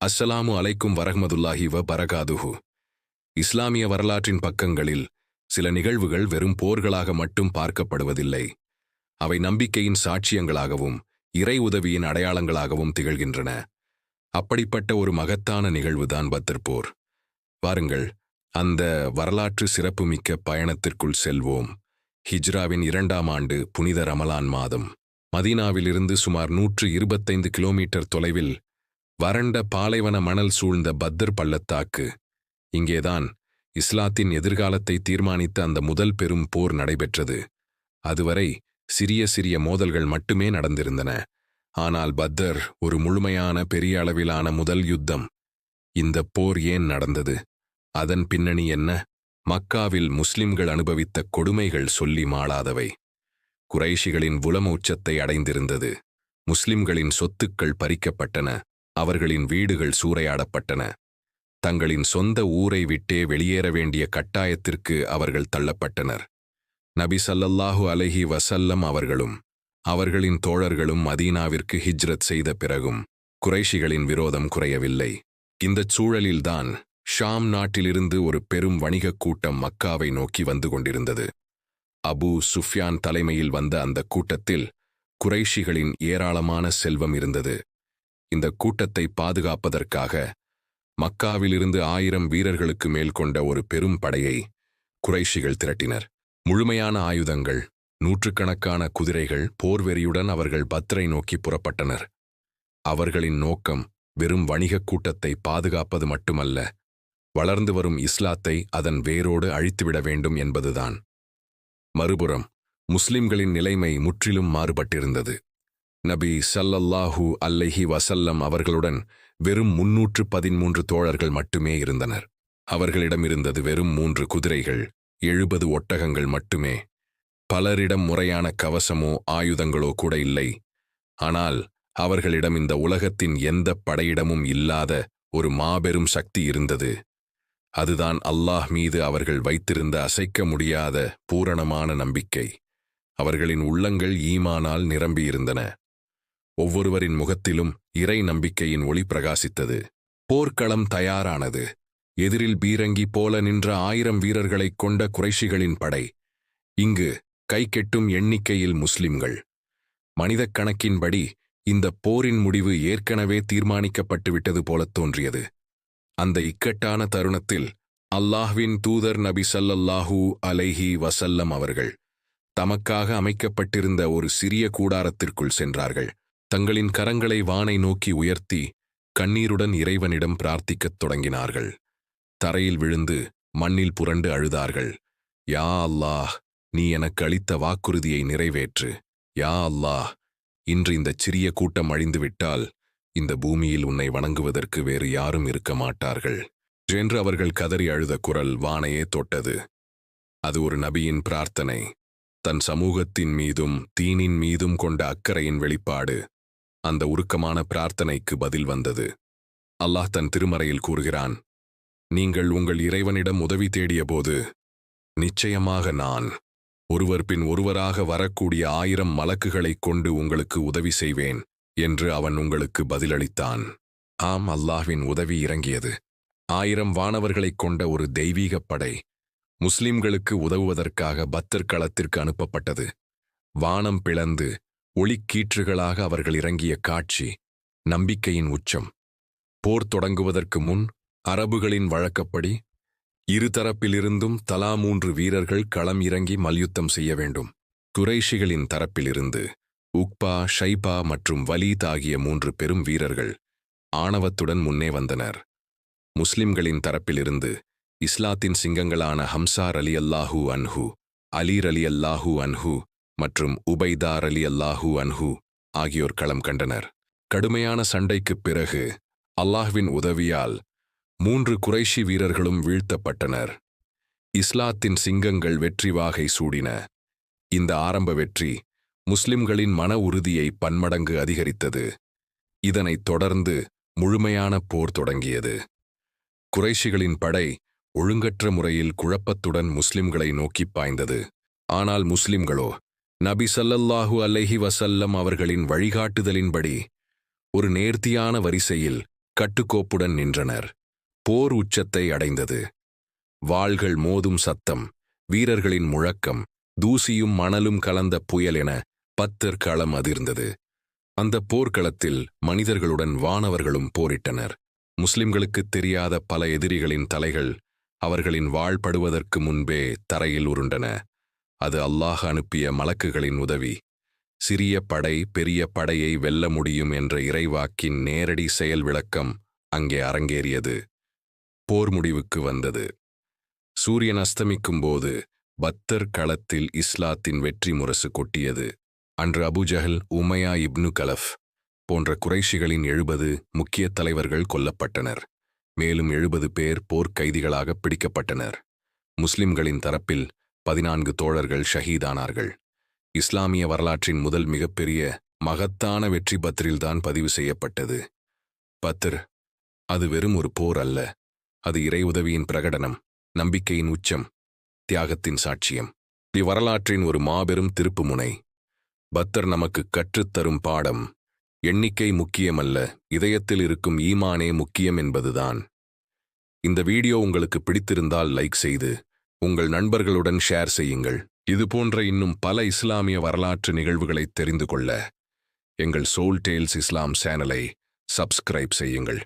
அஸ்ஸலாமு அலைக்கும் வரஹமதுல்லாஹி வ பரகாதுஹு இஸ்லாமிய வரலாற்றின் பக்கங்களில் சில நிகழ்வுகள் வெறும் போர்களாக மட்டும் பார்க்கப்படுவதில்லை. அவை நம்பிக்கையின் சாட்சியங்களாகவும் இறை உதவியின் அடையாளங்களாகவும் திகழ்கின்றன. அப்படிப்பட்ட ஒரு மகத்தான நிகழ்வுதான் பத்திர்போர் போர். வாருங்கள் அந்த வரலாற்று சிறப்புமிக்க பயணத்திற்குள் செல்வோம். ஹிஜ்ராவின் இரண்டாம் ஆண்டு புனித ரமலான் மாதம். மதீனாவிலிருந்து சுமார் நூற்று இருபத்தைந்து கிலோமீட்டர் தொலைவில் வறண்ட பாலைவன மணல் சூழ்ந்த பத்தர் பள்ளத்தாக்கு. இங்கேதான் இஸ்லாத்தின் எதிர்காலத்தை தீர்மானித்த அந்த முதல் பெரும் போர் நடைபெற்றது. அதுவரை சிறிய சிறிய மோதல்கள் மட்டுமே நடந்திருந்தன. ஆனால் பத்தர் ஒரு முழுமையான பெரிய அளவிலான முதல் யுத்தம். இந்த போர் ஏன் நடந்தது? அதன் பின்னணி என்ன? மக்காவில் முஸ்லிம்கள் அனுபவித்த கொடுமைகள் சொல்லி மாளாதவை. குறைஷிகளின் உலமூச்சத்தை அடைந்திருந்தது. முஸ்லிம்களின் சொத்துக்கள் பறிக்கப்பட்டன. அவர்களின் வீடுகள் சூறையாடப்பட்டன. தங்களின் சொந்த ஊரை விட்டே வெளியேற வேண்டிய கட்டாயத்திற்கு அவர்கள் தள்ளப்பட்டனர். நபி சல்லல்லாஹு அலைஹி வசல்லம் அவர்களும் அவர்களின் தோழர்களும் மதீனாவிற்கு ஹிஜ்ரத் செய்த பிறகும் குறைஷிகளின் விரோதம் குறையவில்லை. இந்தச் சூழலில்தான் ஷாம் நாட்டிலிருந்து ஒரு பெரும் வணிகக் கூட்டம் மக்காவை நோக்கி வந்து கொண்டிருந்தது. அபு சுஃப்யான் தலைமையில் வந்த அந்த கூட்டத்தில் குறைஷிகளின் ஏராளமான செல்வம் இருந்தது. இந்த கூட்டத்தை பாதுகாப்பதற்காக மக்காவிலிருந்து ஆயிரம் வீரர்களுக்கு மேல் கொண்ட ஒரு பெரும் படையை குறைஷிகள் திரட்டினர். முழுமையான ஆயுதங்கள் நூற்றுக்கணக்கான குதிரைகள் போர்வெறியுடன் அவர்கள் பத்ரை நோக்கி புறப்பட்டனர். அவர்களின் நோக்கம் வெறும் வணிகக் கூட்டத்தை பாதுகாப்பது மட்டுமல்ல வளர்ந்து வரும் இஸ்லாத்தை அதன் வேரோடு அழித்துவிட வேண்டும் என்பதுதான். மறுபுறம் முஸ்லிம்களின் நிலைமை முற்றிலும் மாறுபட்டிருந்தது. நபி சல்லல்லாஹு அல்லஹி வசல்லம் அவர்களுடன் வெறும் முன்னூற்று பதிமூன்று தோழர்கள் மட்டுமே இருந்தனர். அவர்களிடமிருந்தது வெறும் மூன்று குதிரைகள் எழுபது ஒட்டகங்கள் மட்டுமே. பலரிடம் முறையான கவசமோ ஆயுதங்களோ கூட இல்லை. ஆனால் அவர்களிடம் இந்த உலகத்தின் எந்த படையிடமும் இல்லாத ஒரு மாபெரும் சக்தி இருந்தது. அதுதான் அல்லாஹ் மீது அவர்கள் வைத்திருந்த அசைக்க முடியாத பூரணமான நம்பிக்கை. அவர்களின் உள்ளங்கள் ஈமானால் நிரம்பியிருந்தன. ஒவ்வொருவரின் முகத்திலும் இறை நம்பிக்கையின் ஒளி பிரகாசித்தது. போர்க்களம் தயாரானது. எதிரில் பீரங்கி போல நின்ற ஆயிரம் வீரர்களைக் கொண்ட குறைஷிகளின் படை. இங்கு கைக்கெட்டும் எண்ணிக்கையில் முஸ்லிம்கள். மனிதக் கணக்கின்படி இந்த போரின் முடிவு ஏற்கனவே தீர்மானிக்கப்பட்டுவிட்டது போலத் தோன்றியது. அந்த இக்கட்டான தருணத்தில் அல்லாஹ்வின் தூதர் நபி சல்லல்லாஹூ அலைஹி வசல்லம் அவர்கள் தமக்காக அமைக்கப்பட்டிருந்த ஒரு சிறிய கூடாரத்திற்குள் சென்றார்கள். தங்களின் கரங்களை வானை நோக்கி உயர்த்தி கண்ணீருடன் இறைவனிடம் பிரார்த்திக்கத் தொடங்கினார்கள். தரையில் விழுந்து மண்ணில் புரண்டு அழுதார்கள். யா அல்லாஹ் நீ எனக்கு அளித்த வாக்குறுதியை நிறைவேற்று. யா அல்லாஹ் இன்று இந்தச் சிறிய கூட்டம் அழிந்துவிட்டால் இந்த பூமியில் உன்னை வணங்குவதற்கு வேறு யாரும் இருக்க மாட்டார்கள். என்று அவர்கள் கதறி அழுத குரல் வானையே தொட்டது. அது ஒரு நபியின் பிரார்த்தனை. தன் சமூகத்தின் மீதும் தீனின் மீதும் கொண்ட அக்கறையின் வெளிப்பாடு அந்த உருக்கமான பிரார்த்தனைக்கு பதில் வந்தது. அல்லாஹ் தன் திருமறையில் கூறுகிறான் நீங்கள் உங்கள் இறைவனிடம் உதவி தேடியபோது நிச்சயமாக நான் ஒருவர் பின் ஒருவராக வரக்கூடிய ஆயிரம் மலக்குகளைக் கொண்டு உங்களுக்கு உதவி செய்வேன் என்று அவன் உங்களுக்கு பதிலளித்தான். ஆம் அல்லாஹ்வின் உதவி இறங்கியது. ஆயிரம் வானவர்களைக் கொண்ட ஒரு தெய்வீகப் படை முஸ்லிம்களுக்கு உதவுவதற்காக பத்தர் களத்திற்கு அனுப்பப்பட்டது. வானம் பிளந்து ஒளிக்கீற்றுகளாக அவர்கள் இறங்கிய காட்சி நம்பிக்கையின் உச்சம். போர் தொடங்குவதற்கு முன் அரபுகளின் வழக்கப்படி இருதரப்பிலிருந்தும் தலா மூன்று வீரர்கள் களம் இறங்கி மல்யுத்தம் செய்ய வேண்டும். குறைஷிகளின் தரப்பிலிருந்து உக்பா ஷைபா மற்றும் வலீத் ஆகிய மூன்று பெரும் வீரர்கள் ஆணவத்துடன் முன்னே வந்தனர். முஸ்லிம்களின் தரப்பிலிருந்து இஸ்லாத்தின் சிங்கங்களான ஹம்சார் அலி அல்லாஹூ அன்ஹு அலீர் அலி அல்லாஹூ அன்ஹு மற்றும் உபைதார் அலி அல்லாஹூ அன்ஹு ஆகியோர் களம் கண்டனர். கடுமையான சண்டைக்குப் பிறகு அல்லாஹ்வின் உதவியால் மூன்று குறைஷி வீரர்களும் வீழ்த்தப்பட்டனர். இஸ்லாத்தின் சிங்கங்கள் வெற்றி வாகை சூடின. இந்த ஆரம்ப வெற்றி முஸ்லிம்களின் மன உறுதியை பன்மடங்கு அதிகரித்தது. இதனைத் தொடர்ந்து முழுமையான போர் தொடங்கியது. குறைஷிகளின் படை ஒழுங்கற்ற முறையில் குழப்பத்துடன் முஸ்லிம்களை நோக்கிப் பாய்ந்தது. ஆனால் முஸ்லிம்களோ நபி சல்லல்லாஹு அலைஹி வசல்லம் அவர்களின் வழிகாட்டுதலின்படி ஒரு நேர்த்தியான வரிசையில் கட்டுக்கோப்புடன் நின்றனர். போர் உச்சத்தை அடைந்தது. வாள்கள் மோதும் சத்தம் வீரர்களின் முழக்கம் தூசியும் மணலும் கலந்த புயல் என பத்தர் களம் அதிர்ந்தது. அந்த போர்க்களத்தில் மனிதர்களுடன் வானவர்களும் போரிட்டனர். முஸ்லிம்களுக்குத் தெரியாத பல எதிரிகளின் தலைகள் அவர்களின் வாழ்படுவதற்கு முன்பே தரையில் உருண்டன. அது அல்லாஹ் அனுப்பிய மலக்குகளின் உதவி. சிறிய படை பெரிய படையை வெல்ல முடியும் என்ற இறைவாக்கின் நேரடி செயல் விளக்கம் அங்கே அரங்கேறியது. போர் முடிவுக்கு வந்தது. சூரியன் அஸ்தமிக்கும் போது பத்தர் களத்தில் இஸ்லாத்தின் வெற்றி முரசு கொட்டியது. அன்று அபுஜஹல் உமையா இப்னு கலஃப் போன்ற குறைஷிகளின் எழுபது முக்கிய தலைவர்கள் கொல்லப்பட்டனர். மேலும் எழுபது பேர் போர்க்கைதிகளாக பிடிக்கப்பட்டனர். முஸ்லிம்களின் தரப்பில் பதினான்கு தோழர்கள் ஷஹீதானார்கள். இஸ்லாமிய வரலாற்றின் முதல் மிகப்பெரிய மகத்தான வெற்றி பத்திரில்தான் பதிவு செய்யப்பட்டது. பத்திர் அது வெறும் ஒரு போர் அல்ல. அது இறை உதவியின் பிரகடனம் நம்பிக்கையின் உச்சம் தியாகத்தின் சாட்சியம். இவ்வரலாற்றின் ஒரு மாபெரும் திருப்புமுனை பத்தர் நமக்கு கற்றுத்தரும் பாடம் எண்ணிக்கை முக்கியமல்ல இதயத்தில் இருக்கும் ஈமானே முக்கியம் என்பதுதான். இந்த வீடியோ உங்களுக்கு பிடித்திருந்தால் லைக் செய்து உங்கள் நண்பர்களுடன் ஷேர் செய்யுங்கள். இது போன்ற இன்னும் பல இஸ்லாமிய வரலாற்று நிகழ்வுகளை தெரிந்து கொள்ள எங்கள் சோல் டேல்ஸ் இஸ்லாம் சேனலை சப்ஸ்கிரைப் செய்யுங்கள்.